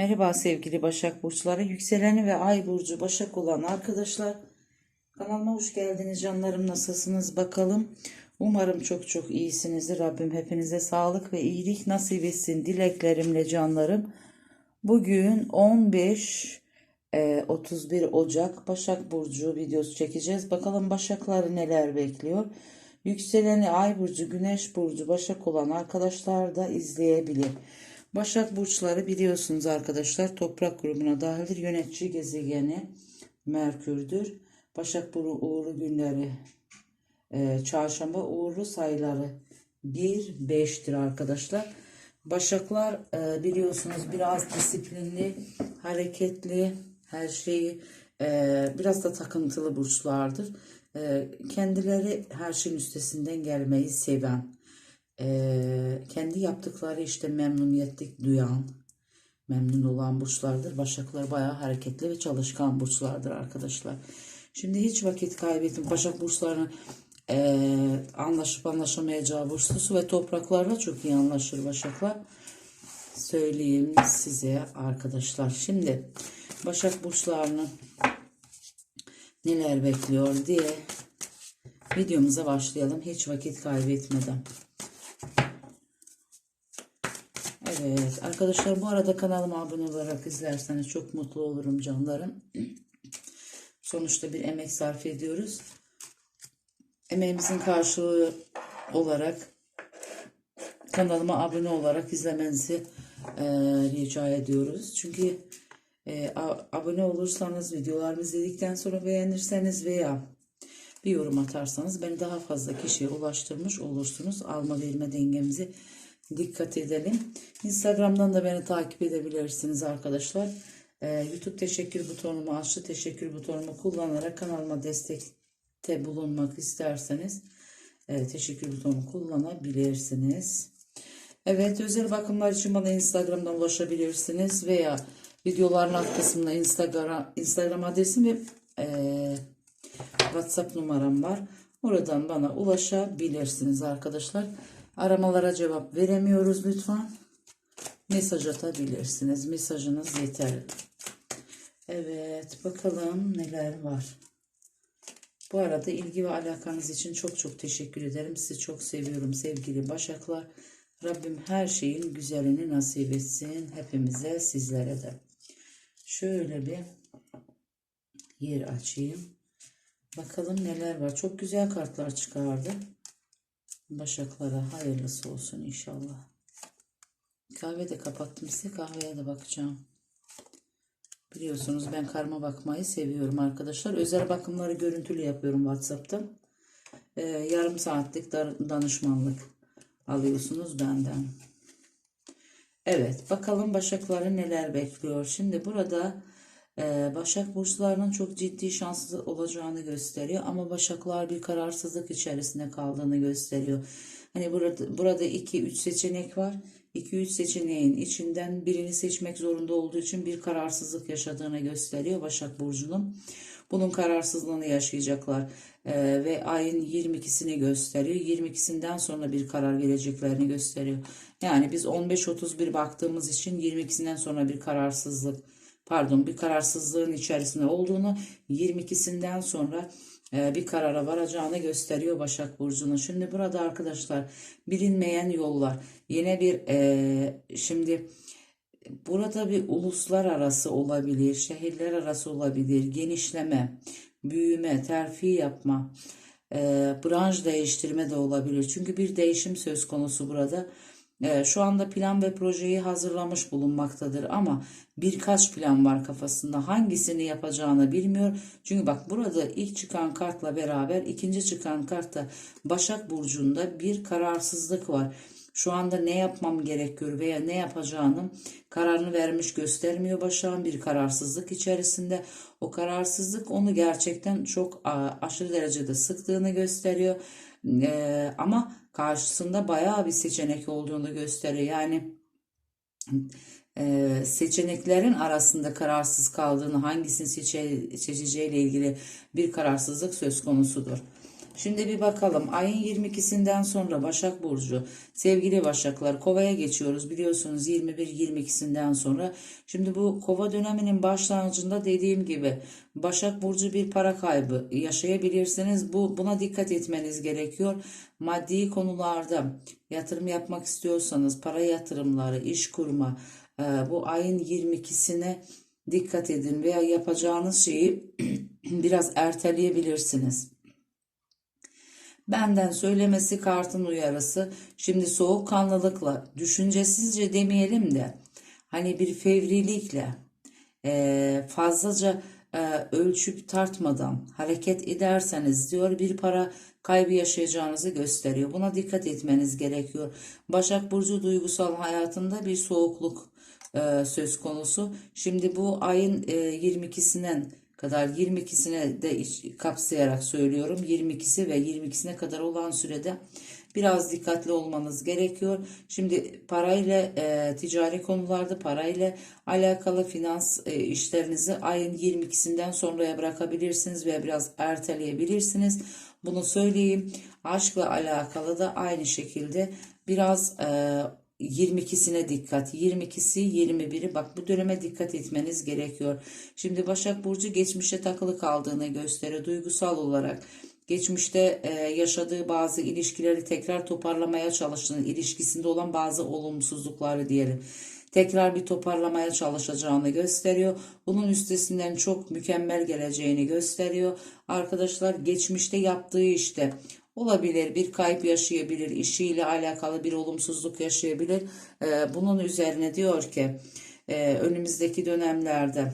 Merhaba sevgili Başak Burçları. Yükseleni ve Ay Burcu Başak olan arkadaşlar. Kanalıma hoş geldiniz canlarım. Nasılsınız bakalım. Umarım çok çok iyisinizdir. Rabbim hepinize sağlık ve iyilik nasip etsin dileklerimle canlarım. Bugün 15 e, 31 Ocak Başak Burcu videosu çekeceğiz. Bakalım Başakları neler bekliyor. Yükseleni Ay Burcu, Güneş Burcu, Başak olan arkadaşlar da izleyebilir. Başak Burçları biliyorsunuz arkadaşlar toprak grubuna dahildir. Yönetici gezegeni Merkür'dür. Başak Burcu uğurlu günleri e, çarşamba uğurlu sayıları 1-5'tir arkadaşlar. Başaklar e, biliyorsunuz biraz disiplinli, hareketli, her şeyi e, biraz da takıntılı burçlardır. E, kendileri her şeyin üstesinden gelmeyi seven, e, kendi yaptıkları işte memnuniyetlik duyan, memnun olan burçlardır. Başaklar bayağı hareketli ve çalışkan burçlardır arkadaşlar. Şimdi hiç vakit kaybettim. Başak burçlarının e, anlaşıp anlaşamayacağı burçlusu ve topraklarla çok iyi anlaşır Başaklar. Söyleyeyim size arkadaşlar. Şimdi Başak burçlarının neler bekliyor diye videomuza başlayalım. Hiç vakit kaybetmeden. Evet arkadaşlar bu arada kanalıma abone olarak izlerseniz çok mutlu olurum canlarım. Sonuçta bir emek sarf ediyoruz. Emeğimizin karşılığı olarak kanalıma abone olarak izlemenizi e, rica ediyoruz. Çünkü e, abone olursanız videolarımı izledikten sonra beğenirseniz veya bir yorum atarsanız beni daha fazla kişiye ulaştırmış olursunuz. Alma verme dengemizi dikkat edelim. Instagram'dan da beni takip edebilirsiniz arkadaşlar. Ee, YouTube teşekkür butonumu açtı. Teşekkür butonumu kullanarak kanalıma destekte bulunmak isterseniz e, teşekkür butonumu kullanabilirsiniz. Evet özel bakımlar için bana Instagram'dan ulaşabilirsiniz veya videoların alt kısmında Instagram, Instagram adresim ve e, WhatsApp numaram var. Oradan bana ulaşabilirsiniz arkadaşlar. Aramalara cevap veremiyoruz lütfen. Mesaj atabilirsiniz. Mesajınız yeterli. Evet bakalım neler var. Bu arada ilgi ve alakanız için çok çok teşekkür ederim. Sizi çok seviyorum sevgili Başaklar. Rabbim her şeyin güzelini nasip etsin. Hepimize sizlere de. Şöyle bir yer açayım. Bakalım neler var. Çok güzel kartlar çıkardı. Başaklara hayırlısı olsun inşallah. Kahve de kapattım size kahveye de bakacağım. Biliyorsunuz ben karma bakmayı seviyorum arkadaşlar. Özel bakımları görüntülü yapıyorum WhatsApp'ta. Ee, yarım saatlik danışmanlık alıyorsunuz benden. Evet bakalım Başakları neler bekliyor. Şimdi burada Başak burçlarının çok ciddi şanslı olacağını gösteriyor. Ama Başaklar bir kararsızlık içerisinde kaldığını gösteriyor. Hani burada burada 2-3 seçenek var. 2-3 seçeneğin içinden birini seçmek zorunda olduğu için bir kararsızlık yaşadığını gösteriyor Başak Burcu'nun. Bunun kararsızlığını yaşayacaklar Ee, ve ayın 22'sini gösteriyor. 22'sinden sonra bir karar vereceklerini gösteriyor. Yani biz 15-31 baktığımız için 22'sinden sonra bir kararsızlık pardon bir kararsızlığın içerisinde olduğunu 22'sinden sonra e, bir karara varacağını gösteriyor Başak Burcu'nun. Şimdi burada arkadaşlar bilinmeyen yollar. Yine bir e, şimdi burada bir uluslararası olabilir, şehirler arası olabilir, genişleme, büyüme, terfi yapma, e, branş değiştirme de olabilir. Çünkü bir değişim söz konusu burada. E, şu anda plan ve projeyi hazırlamış bulunmaktadır ama birkaç plan var kafasında. Hangisini yapacağını bilmiyor. Çünkü bak burada ilk çıkan kartla beraber ikinci çıkan kartta Başak Burcu'nda bir kararsızlık var. Şu anda ne yapmam gerekiyor veya ne yapacağını kararını vermiş göstermiyor Başak'ın bir kararsızlık içerisinde. O kararsızlık onu gerçekten çok aşırı derecede sıktığını gösteriyor. Ee, ama karşısında bayağı bir seçenek olduğunu gösteriyor. Yani e, seçeneklerin arasında kararsız kaldığını hangisini seçe, seçeceğiyle ilgili bir kararsızlık söz konusudur. Şimdi bir bakalım ayın 22'sinden sonra Başak Burcu sevgili Başaklar Kova'ya geçiyoruz biliyorsunuz 21-22'sinden sonra. Şimdi bu Kova döneminin başlangıcında dediğim gibi Başak Burcu bir para kaybı yaşayabilirsiniz. Bu buna dikkat etmeniz gerekiyor. Maddi konularda yatırım yapmak istiyorsanız para yatırımları, iş kurma e, bu ayın 22'sine dikkat edin veya yapacağınız şeyi biraz erteleyebilirsiniz. Benden söylemesi kartın uyarısı. Şimdi soğukkanlılıkla, düşüncesizce demeyelim de hani bir fevrilikle e, fazlaca e, ölçüp tartmadan hareket ederseniz diyor bir para kaybı yaşayacağınızı gösteriyor. Buna dikkat etmeniz gerekiyor. Başak Burcu duygusal hayatında bir soğukluk e, söz konusu. Şimdi bu ayın e, 22'sinden kadar 22'sine de kapsayarak söylüyorum. 22'si ve 22'sine kadar olan sürede biraz dikkatli olmanız gerekiyor. Şimdi parayla e, ticari konularda parayla alakalı finans e, işlerinizi ayın 22'sinden sonraya bırakabilirsiniz ve biraz erteleyebilirsiniz. Bunu söyleyeyim. Aşkla alakalı da aynı şekilde biraz e, 22'sine dikkat. 22'si 21'i bak bu döneme dikkat etmeniz gerekiyor. Şimdi Başak Burcu geçmişe takılı kaldığını gösteriyor duygusal olarak. Geçmişte e, yaşadığı bazı ilişkileri tekrar toparlamaya çalıştığını, ilişkisinde olan bazı olumsuzlukları diyelim. Tekrar bir toparlamaya çalışacağını gösteriyor. Bunun üstesinden çok mükemmel geleceğini gösteriyor. Arkadaşlar geçmişte yaptığı işte olabilir, bir kayıp yaşayabilir, işiyle alakalı bir olumsuzluk yaşayabilir. Ee, bunun üzerine diyor ki e, önümüzdeki dönemlerde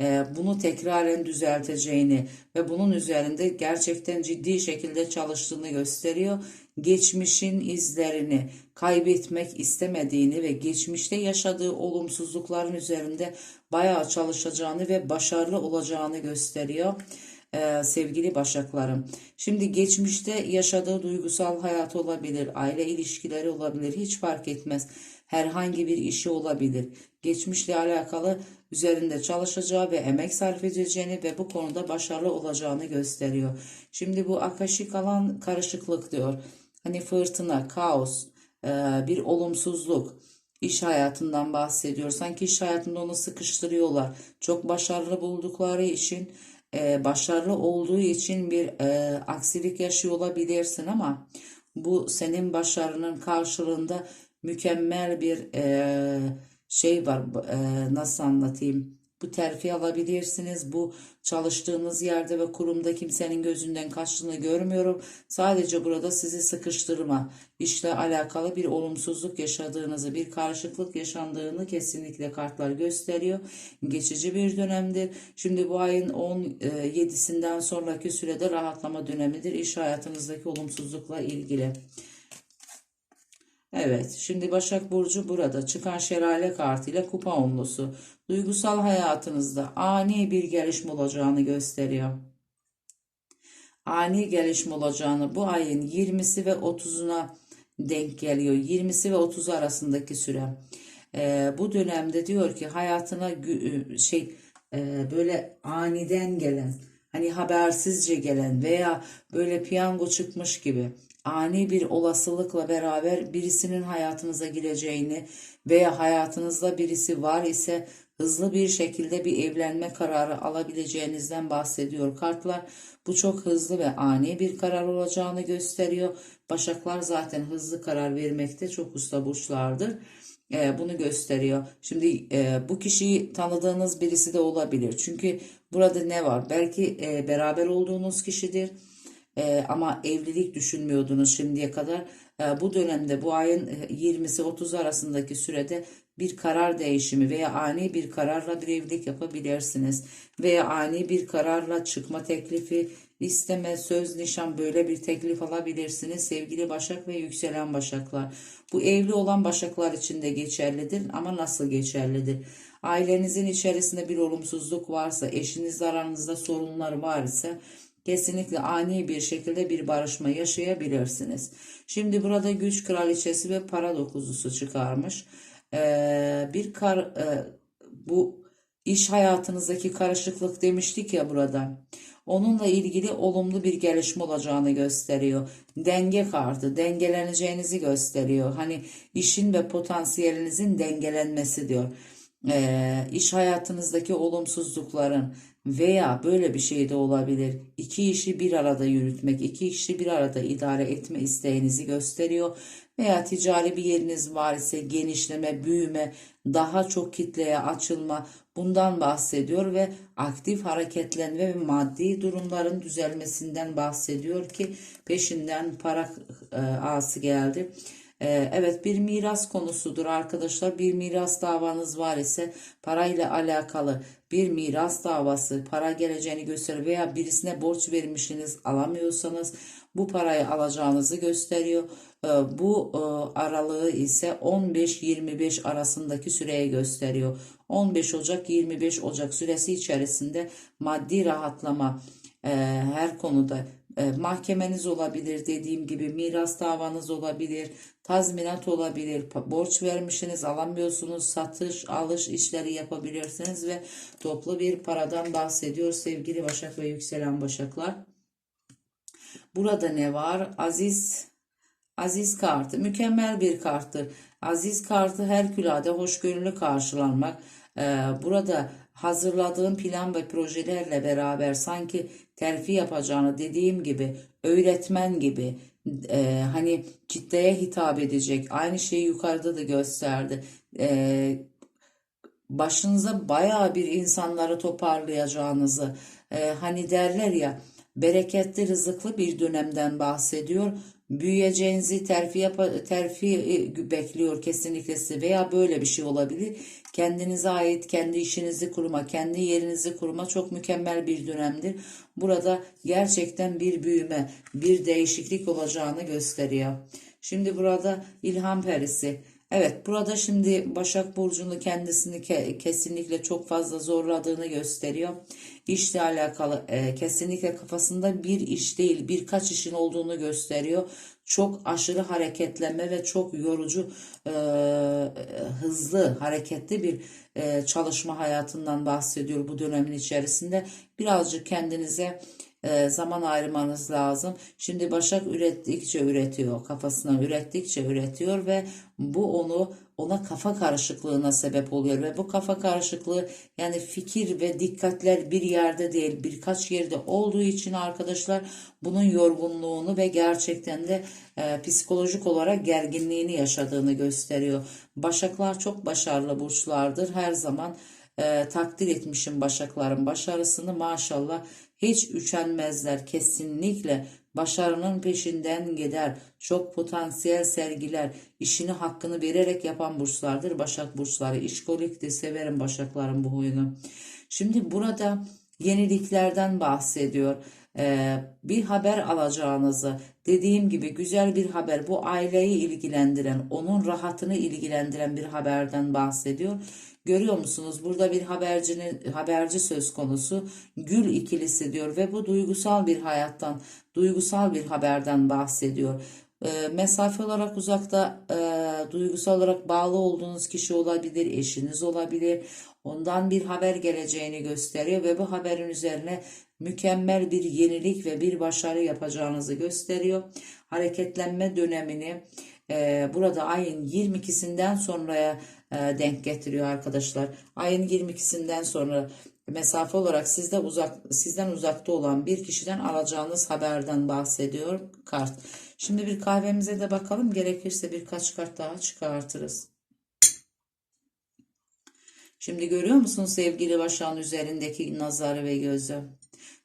e, bunu tekraren düzelteceğini ve bunun üzerinde gerçekten ciddi şekilde çalıştığını gösteriyor. Geçmişin izlerini kaybetmek istemediğini ve geçmişte yaşadığı olumsuzlukların üzerinde bayağı çalışacağını ve başarılı olacağını gösteriyor e, sevgili başaklarım. Şimdi geçmişte yaşadığı duygusal hayat olabilir, aile ilişkileri olabilir, hiç fark etmez. Herhangi bir işi olabilir. Geçmişle alakalı üzerinde çalışacağı ve emek sarf edeceğini ve bu konuda başarılı olacağını gösteriyor. Şimdi bu akaşik alan karışıklık diyor. Hani fırtına, kaos, e, bir olumsuzluk, iş hayatından bahsediyor. Sanki iş hayatında onu sıkıştırıyorlar. Çok başarılı buldukları için e, başarılı olduğu için bir e, aksilik yaşıyor olabilirsin ama bu senin başarının karşılığında mükemmel bir e, şey var. E, nasıl anlatayım? Bu terfi alabilirsiniz. Bu çalıştığınız yerde ve kurumda kimsenin gözünden kaçtığını görmüyorum. Sadece burada sizi sıkıştırma, işle alakalı bir olumsuzluk yaşadığınızı, bir karışıklık yaşandığını kesinlikle kartlar gösteriyor. Geçici bir dönemdir. Şimdi bu ayın 17'sinden sonraki sürede rahatlama dönemidir. İş hayatınızdaki olumsuzlukla ilgili. Evet, şimdi Başak Burcu burada çıkan şelale kartıyla kupa onlusu. Duygusal hayatınızda ani bir gelişme olacağını gösteriyor. Ani gelişme olacağını bu ayın 20'si ve 30'una denk geliyor. 20'si ve 30 arasındaki süre. Ee, bu dönemde diyor ki hayatına gü- şey e, böyle aniden gelen hani habersizce gelen veya böyle piyango çıkmış gibi ani bir olasılıkla beraber birisinin hayatınıza gireceğini veya hayatınızda birisi var ise hızlı bir şekilde bir evlenme kararı alabileceğinizden bahsediyor kartlar. Bu çok hızlı ve ani bir karar olacağını gösteriyor. Başaklar zaten hızlı karar vermekte çok usta burçlardır. E, bunu gösteriyor. Şimdi e, bu kişiyi tanıdığınız birisi de olabilir. Çünkü burada ne var? Belki e, beraber olduğunuz kişidir. E, ama evlilik düşünmüyordunuz şimdiye kadar. E, bu dönemde bu ayın 20'si 30 arasındaki sürede bir karar değişimi veya ani bir kararla bir evlilik yapabilirsiniz. Veya ani bir kararla çıkma teklifi, isteme, söz, nişan böyle bir teklif alabilirsiniz sevgili Başak ve yükselen Başaklar. Bu evli olan Başaklar için de geçerlidir ama nasıl geçerlidir? Ailenizin içerisinde bir olumsuzluk varsa, eşinizle aranızda sorunlar var ise kesinlikle ani bir şekilde bir barışma yaşayabilirsiniz. Şimdi burada güç kraliçesi ve para dokuzusu çıkarmış. Ee, bir kar e, bu iş hayatınızdaki karışıklık demiştik ya burada. onunla ilgili olumlu bir gelişme olacağını gösteriyor. Denge kartı, dengeleneceğinizi gösteriyor. Hani işin ve potansiyelinizin dengelenmesi diyor. Ee, iş hayatınızdaki olumsuzlukların veya böyle bir şey de olabilir. İki işi bir arada yürütmek, iki işi bir arada idare etme isteğinizi gösteriyor. Veya ticari bir yeriniz var ise genişleme, büyüme, daha çok kitleye açılma bundan bahsediyor ve aktif hareketlenme ve maddi durumların düzelmesinden bahsediyor ki peşinden para e, ağası geldi. Ee, Evet bir miras konusudur arkadaşlar. Bir miras davanız var ise parayla alakalı bir miras davası para geleceğini gösterir veya birisine borç vermişsiniz alamıyorsanız bu parayı alacağınızı gösteriyor. Ee, Bu e, aralığı ise 15-25 arasındaki süreye gösteriyor. 15 Ocak 25 Ocak süresi içerisinde maddi rahatlama e, her konuda e, mahkemeniz olabilir dediğim gibi miras davanız olabilir tazminat olabilir borç vermişsiniz alamıyorsunuz satış alış işleri yapabilirsiniz ve toplu bir paradan bahsediyor sevgili Başak ve yükselen Başaklar. Burada ne var? Aziz Aziz kartı mükemmel bir karttır. Aziz kartı herkülade hoşgörülü karşılanmak. Ee, burada hazırladığım plan ve projelerle beraber sanki terfi yapacağını dediğim gibi öğretmen gibi e, hani kitleye hitap edecek. Aynı şeyi yukarıda da gösterdi. Ee, başınıza bayağı bir insanları toparlayacağınızı e, hani derler ya bereketli rızıklı bir dönemden bahsediyor. Büyüyeceğinizi terfi yapa, terfi e, bekliyor kesinlikle size veya böyle bir şey olabilir. Kendinize ait kendi işinizi kurma, kendi yerinizi kurma çok mükemmel bir dönemdir. Burada gerçekten bir büyüme, bir değişiklik olacağını gösteriyor. Şimdi burada ilham perisi. Evet burada şimdi Başak Burcu'nu kendisini ke- kesinlikle çok fazla zorladığını gösteriyor. İşle alakalı e, kesinlikle kafasında bir iş değil birkaç işin olduğunu gösteriyor. Çok aşırı hareketlenme ve çok yorucu e, hızlı hareketli bir e, çalışma hayatından bahsediyor bu dönemin içerisinde. Birazcık kendinize e, zaman ayırmanız lazım. Şimdi Başak ürettikçe üretiyor, kafasına ürettikçe üretiyor ve bu onu ona kafa karışıklığına sebep oluyor ve bu kafa karışıklığı yani fikir ve dikkatler bir yerde değil birkaç yerde olduğu için arkadaşlar bunun yorgunluğunu ve gerçekten de e, psikolojik olarak gerginliğini yaşadığını gösteriyor. Başaklar çok başarılı burçlardır her zaman e, takdir etmişim başakların başarısını maşallah hiç üşenmezler kesinlikle. Başarının peşinden gider. Çok potansiyel sergiler. İşini hakkını vererek yapan burçlardır başak burçları işkoliktir. Severim başakların bu huyunu. Şimdi burada yeniliklerden bahsediyor Ee, bir haber alacağınızı dediğim gibi güzel bir haber bu aileyi ilgilendiren onun rahatını ilgilendiren bir haberden bahsediyor Görüyor musunuz? Burada bir habercinin haberci söz konusu. Gül ikilisi diyor ve bu duygusal bir hayattan, duygusal bir haberden bahsediyor. E, mesafe olarak uzakta e, duygusal olarak bağlı olduğunuz kişi olabilir, eşiniz olabilir. Ondan bir haber geleceğini gösteriyor ve bu haberin üzerine mükemmel bir yenilik ve bir başarı yapacağınızı gösteriyor. Hareketlenme dönemini e, burada ayın 22'sinden sonraya e, denk getiriyor arkadaşlar. Ayın 22'sinden sonra mesafe olarak sizde uzak sizden uzakta olan bir kişiden alacağınız haberden bahsediyor kart. Şimdi bir kahvemize de bakalım. Gerekirse birkaç kart daha çıkartırız. Şimdi görüyor musunuz sevgili başağın üzerindeki nazarı ve gözü?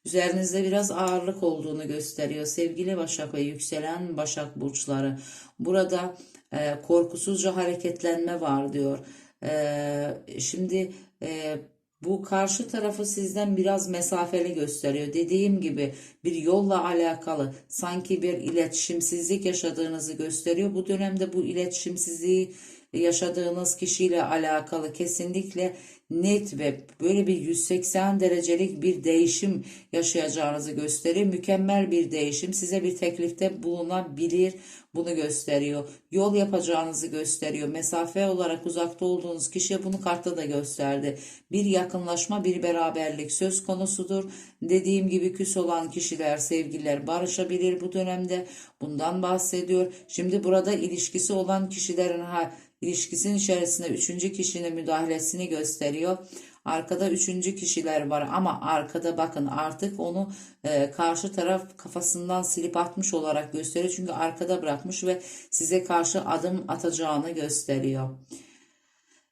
Üzerinizde biraz ağırlık olduğunu gösteriyor sevgili Başak ve yükselen Başak burçları. Burada e, korkusuzca hareketlenme var diyor. E, şimdi e, bu karşı tarafı sizden biraz mesafeli gösteriyor. Dediğim gibi bir yolla alakalı sanki bir iletişimsizlik yaşadığınızı gösteriyor. Bu dönemde bu iletişimsizliği yaşadığınız kişiyle alakalı kesinlikle net ve böyle bir 180 derecelik bir değişim yaşayacağınızı gösteriyor. Mükemmel bir değişim size bir teklifte bulunabilir. Bunu gösteriyor. Yol yapacağınızı gösteriyor. Mesafe olarak uzakta olduğunuz kişiye bunu kartta da gösterdi. Bir yakınlaşma, bir beraberlik söz konusudur. Dediğim gibi küs olan kişiler, sevgililer barışabilir bu dönemde. Bundan bahsediyor. Şimdi burada ilişkisi olan kişilerin ha, ilişkisinin içerisinde üçüncü kişinin müdahalesini gösteriyor. Arkada üçüncü kişiler var ama arkada bakın artık onu e, karşı taraf kafasından silip atmış olarak gösteriyor. Çünkü arkada bırakmış ve size karşı adım atacağını gösteriyor.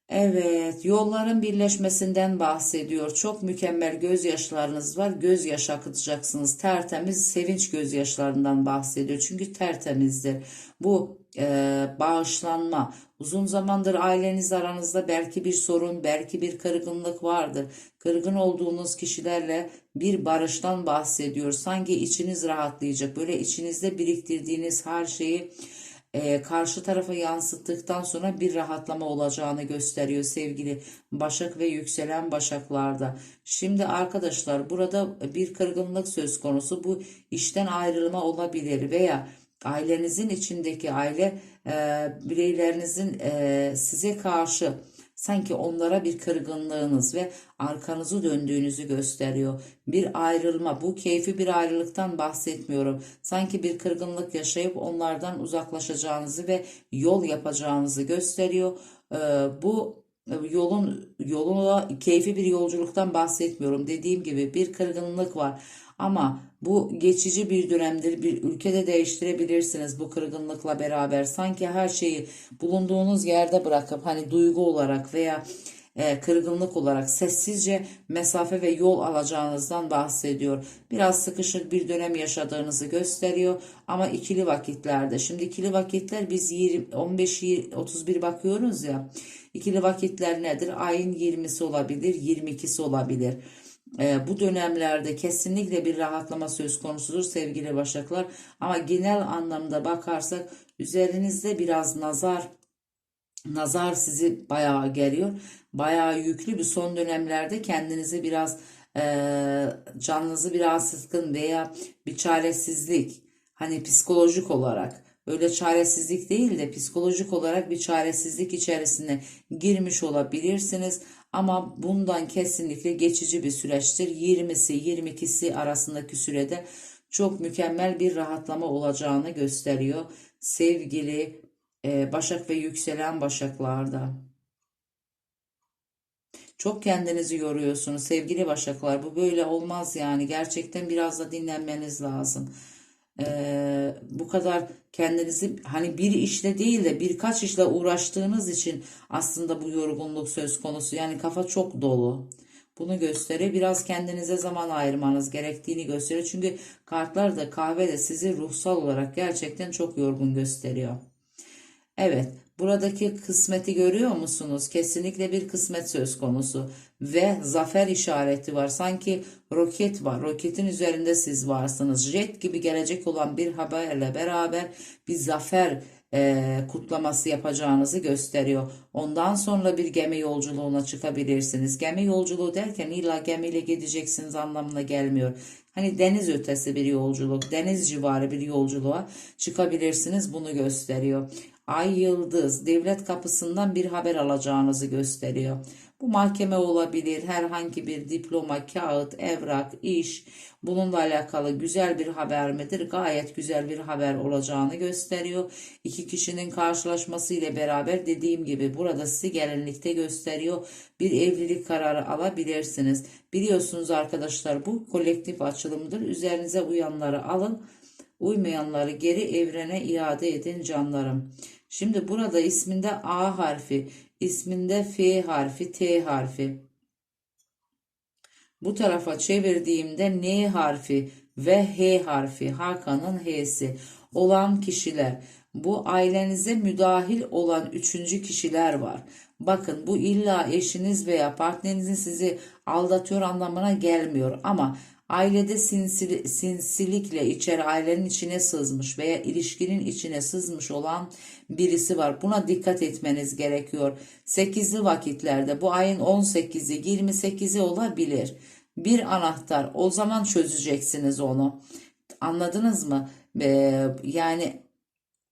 Evet, yolların birleşmesinden bahsediyor. Çok mükemmel gözyaşlarınız var. Gözyaşı akıtacaksınız. Tertemiz sevinç gözyaşlarından bahsediyor. Çünkü tertemizdir. Bu e, bağışlanma. Uzun zamandır aileniz aranızda belki bir sorun, belki bir kırgınlık vardır. Kırgın olduğunuz kişilerle bir barıştan bahsediyor. Sanki içiniz rahatlayacak. Böyle içinizde biriktirdiğiniz her şeyi e, karşı tarafa yansıttıktan sonra bir rahatlama olacağını gösteriyor sevgili Başak ve yükselen Başaklarda. Şimdi arkadaşlar burada bir kırgınlık söz konusu. Bu işten ayrılma olabilir veya ailenizin içindeki aile e, bireylerinizin e, size karşı sanki onlara bir kırgınlığınız ve arkanızı döndüğünüzü gösteriyor. Bir ayrılma, bu keyfi bir ayrılıktan bahsetmiyorum. Sanki bir kırgınlık yaşayıp onlardan uzaklaşacağınızı ve yol yapacağınızı gösteriyor. E, bu yolun yoluna keyfi bir yolculuktan bahsetmiyorum. Dediğim gibi bir kırgınlık var. Ama bu geçici bir dönemdir. Bir ülkede değiştirebilirsiniz bu kırgınlıkla beraber. Sanki her şeyi bulunduğunuz yerde bırakıp hani duygu olarak veya e, kırgınlık olarak sessizce mesafe ve yol alacağınızdan bahsediyor. Biraz sıkışık bir dönem yaşadığınızı gösteriyor ama ikili vakitlerde. Şimdi ikili vakitler biz 20, 15 31 bakıyoruz ya. İkili vakitler nedir? Ayın 20'si olabilir, 22'si olabilir. E, bu dönemlerde kesinlikle bir rahatlama söz konusudur sevgili başaklar. Ama genel anlamda bakarsak üzerinizde biraz nazar nazar sizi bayağı geliyor. Bayağı yüklü bir son dönemlerde kendinizi biraz e, canınızı biraz sıkın veya bir çaresizlik hani psikolojik olarak öyle çaresizlik değil de psikolojik olarak bir çaresizlik içerisine girmiş olabilirsiniz. Ama bundan kesinlikle geçici bir süreçtir. 20'si 22'si arasındaki sürede çok mükemmel bir rahatlama olacağını gösteriyor. Sevgili e, Başak ve yükselen Başaklarda. Çok kendinizi yoruyorsunuz sevgili Başaklar. Bu böyle olmaz yani. Gerçekten biraz da dinlenmeniz lazım. Bu kadar kendinizi hani bir işle değil de birkaç işle uğraştığınız için aslında bu yorgunluk söz konusu. Yani kafa çok dolu. Bunu gösteriyor. Biraz kendinize zaman ayırmanız gerektiğini gösteriyor. Çünkü kartlar da kahve de sizi ruhsal olarak gerçekten çok yorgun gösteriyor. Evet, buradaki kısmeti görüyor musunuz? Kesinlikle bir kısmet söz konusu ve zafer işareti var. Sanki roket var. Roketin üzerinde siz varsınız. Jet gibi gelecek olan bir haberle beraber bir zafer e, kutlaması yapacağınızı gösteriyor. Ondan sonra bir gemi yolculuğuna çıkabilirsiniz. Gemi yolculuğu derken illa gemiyle gideceksiniz anlamına gelmiyor. Hani deniz ötesi bir yolculuk, deniz civarı bir yolculuğa çıkabilirsiniz bunu gösteriyor. Ay yıldız devlet kapısından bir haber alacağınızı gösteriyor. Bu mahkeme olabilir, herhangi bir diploma, kağıt, evrak, iş bununla alakalı güzel bir haber midir? Gayet güzel bir haber olacağını gösteriyor. İki kişinin karşılaşması ile beraber dediğim gibi burada sizi gelinlikte gösteriyor. Bir evlilik kararı alabilirsiniz. Biliyorsunuz arkadaşlar bu kolektif açılımdır. Üzerinize uyanları alın, uymayanları geri evrene iade edin canlarım. Şimdi burada isminde A harfi, isminde F harfi, T harfi. Bu tarafa çevirdiğimde N harfi ve H harfi, Hakan'ın H'si olan kişiler. Bu ailenize müdahil olan üçüncü kişiler var. Bakın bu illa eşiniz veya partnerinizin sizi aldatıyor anlamına gelmiyor ama ailede sinsili, sinsilikle içeri ailenin içine sızmış veya ilişkinin içine sızmış olan birisi var. Buna dikkat etmeniz gerekiyor. 8'li vakitlerde bu ayın 18'i 28'i olabilir. Bir anahtar o zaman çözeceksiniz onu. Anladınız mı? Ee, yani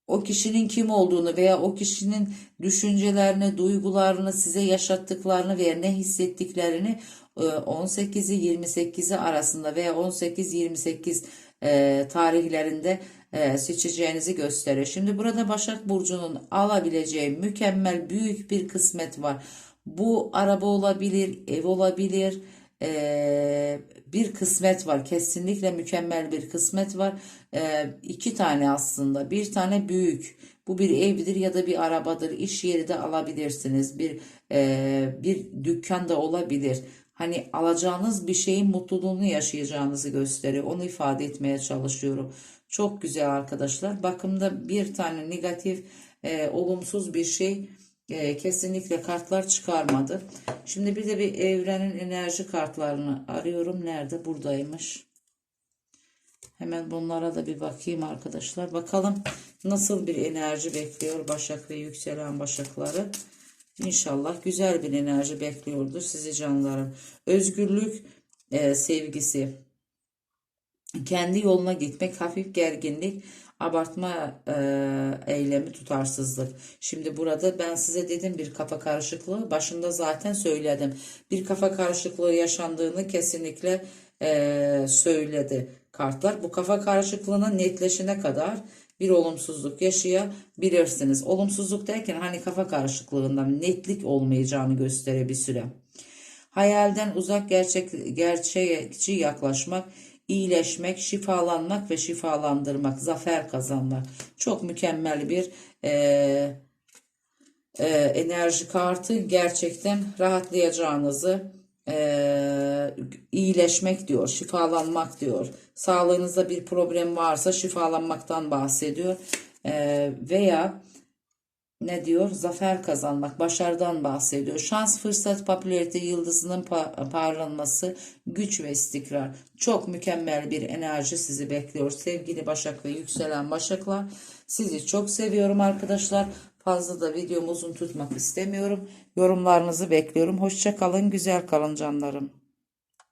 o kişinin kim olduğunu veya o kişinin düşüncelerini, duygularını, size yaşattıklarını veya ne hissettiklerini e, 18'i 28'i arasında veya 18-28 e, tarihlerinde e, seçeceğinizi gösteriyor. Şimdi burada Başak Burcu'nun alabileceği mükemmel büyük bir kısmet var. Bu araba olabilir, ev olabilir, e, bir kısmet var. Kesinlikle mükemmel bir kısmet var. E, iki tane aslında. Bir tane büyük. Bu bir evdir ya da bir arabadır. İş yeri de alabilirsiniz. Bir e, bir dükkan da olabilir. Hani alacağınız bir şeyin mutluluğunu yaşayacağınızı gösteriyor. Onu ifade etmeye çalışıyorum. Çok güzel arkadaşlar. Bakımda bir tane negatif, e, olumsuz bir şey e, kesinlikle kartlar çıkarmadı. Şimdi bir de bir evrenin enerji kartlarını arıyorum. Nerede? Buradaymış. Hemen bunlara da bir bakayım arkadaşlar. Bakalım nasıl bir enerji bekliyor Başak ve yükselen Başakları. İnşallah güzel bir enerji bekliyordur sizi canlarım. Özgürlük e, sevgisi, kendi yoluna gitmek, hafif gerginlik, abartma e, eylemi, tutarsızlık. Şimdi burada ben size dedim bir kafa karışıklığı, başında zaten söyledim. Bir kafa karışıklığı yaşandığını kesinlikle e, söyledi kartlar. Bu kafa karışıklığının netleşene kadar bir olumsuzluk yaşayabilirsiniz. Olumsuzluk derken hani kafa karışıklığından netlik olmayacağını gösterir bir süre. Hayalden uzak gerçek, gerçekçi yaklaşmak, iyileşmek, şifalanmak ve şifalandırmak, zafer kazanmak. Çok mükemmel bir e, e, enerji kartı. Gerçekten rahatlayacağınızı, e, iyileşmek diyor, şifalanmak diyor. Sağlığınızda bir problem varsa şifalanmaktan bahsediyor. E, veya ne diyor? Zafer kazanmak, başarıdan bahsediyor. Şans, fırsat, popülarite yıldızının pa- parlanması, güç ve istikrar. Çok mükemmel bir enerji sizi bekliyor. Sevgili Başak ve yükselen Başaklar. Sizi çok seviyorum arkadaşlar. Fazla da videomu uzun tutmak istemiyorum. Yorumlarınızı bekliyorum. Hoşça kalın, güzel kalın canlarım.